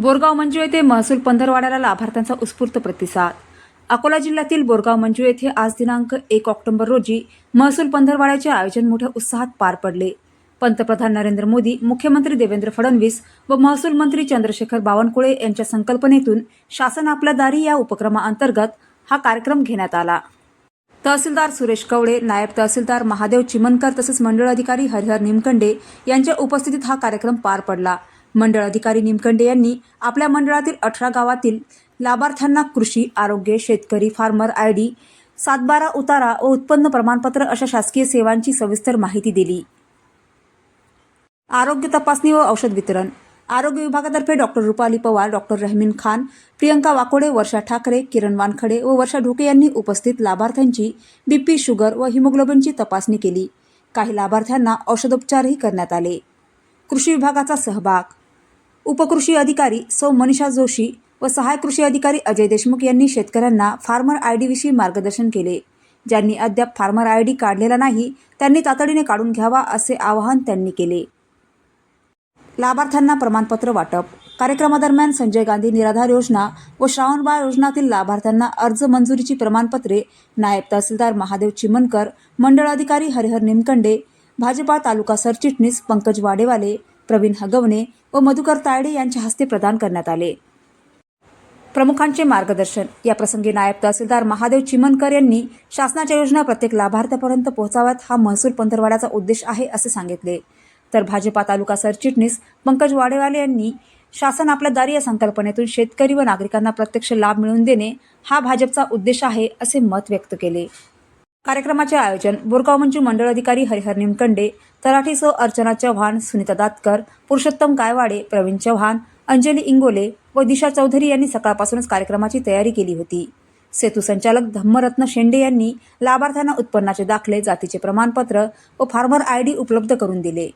बोरगाव मंजू येथे महसूल पंधरवाड्याला लाभार्थ्यांचा उत्स्फूर्त प्रतिसाद. अकोला जिल्ह्यातील बोरगाव मंजू येथे आज दिनांक एक ऑक्टोबर रोजी महसूल पंधरवाड्याचे आयोजन मोठ्या उत्साहात पार पडले. पंतप्रधान नरेंद्र मोदी मुख्यमंत्री देवेंद्र फडणवीस व महसूल मंत्री चंद्रशेखर बावनकुळे यांच्या संकल्पनेतून शासन आपल्या दारी या उपक्रमाअंतर्गत हा कार्यक्रम घेण्यात आला. तहसीलदार सुरेश कवडे नायब तहसीलदार महादेव चिमनकर तसेच मंडळ अधिकारी हरिहर निमकंडे यांच्या उपस्थितीत हा कार्यक्रम पार पडला. मंडळ अधिकारी निमकंडे यांनी आपल्या मंडळातील अठरा गावातील लाभार्थ्यांना कृषी आरोग्य शेतकरी फार्मर आय डी सातबारा उतारा व उत्पन्न प्रमाणपत्र अशा शासकीय सेवांची सविस्तर माहिती दिली. आरोग्य तपासणी व औषध वितरण. आरोग्य विभागातर्फे डॉक्टर रुपाली पवार डॉक्टर रहमीन खान प्रियंका वाकोडे वर्षा ठाकरे किरण वानखडे व वर्षा ढोके यांनी उपस्थित लाभार्थ्यांची बीपी शुगर व हिमोग्लोबिनची तपासणी केली. काही लाभार्थ्यांना औषधोपचारही करण्यात आले. कृषी विभागाचा सहभाग. उपकृषी अधिकारी सौ मनीषा जोशी व सहायक कृषी अधिकारी अजय देशमुख यांनी शेतकऱ्यांना फार्मर आय डीविषयी मार्गदर्शन केले. ज्यांनी अद्याप फार्मर आय डी काढलेला नाही त्यांनी तातडीने काढून घ्यावा असे आवाहन त्यांनी केले. लाभार्थ्यांना प्रमाणपत्र वाटप. कार्यक्रमादरम्यान संजय गांधी निराधार योजना व श्रावणबाळ योजनातील लाभार्थ्यांना अर्ज मंजुरीची प्रमाणपत्रे नायब तहसीलदार महादेव चिमनकर मंडळ अधिकारी हरिहर निमकंडे भाजपा तालुका सरचिटणीस पंकज वाडेवाले प्रवीण हगवणे व मधुकर तायडे यांच्या हस्ते प्रदान करण्यात आले. प्रमुखांचे मार्गदर्शन. या प्रसंगी नायब तहसीलदार महादेव चिमनकर यांनी शासनाच्या योजना प्रत्येक लाभार्थ्यापर्यंत पोहोचाव्यात हा महसूल पंधरवाड्याचा उद्देश आहे असे सांगितले. तर भाजपा तालुका सरचिटणीस पंकज वाडेवाले यांनी शासन आपल्या दारी या संकल्पनेतून शेतकरी व नागरिकांना प्रत्यक्ष लाभ मिळवून देणे हा भाजपचा उद्देश आहे असे मत व्यक्त केले. कार्यक्रमाचे आयोजन बोरगाव मंजू मंडळ अधिकारी हरिहर निमकंडे तराठी सो अर्चना चव्हाण सुनीता दातकर पुरुषोत्तम गायवाडे प्रवीण चव्हाण अंजली इंगोले व दिशा चौधरी यांनी सकाळपासूनच कार्यक्रमाची तयारी केली होती. सेतू संचालक धम्मरत्न शेंडे यांनी लाभार्थ्यांना उत्पन्नाचे दाखले जातीचे प्रमाणपत्र व फार्मर आय डी उपलब्ध करून दिले.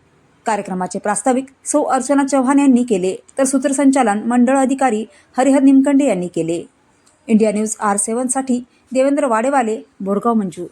कार्यक्रमाचे प्रास्ताविक सौ अर्चना चव्हाण यांनी केले तर सूत्रसंचालन मंडळ अधिकारी हरिहर निमकंडे यांनी केले. इंडिया न्यूज आर सेवनसाठी देवेंद्र वाडेवाले बोरगाव मंजू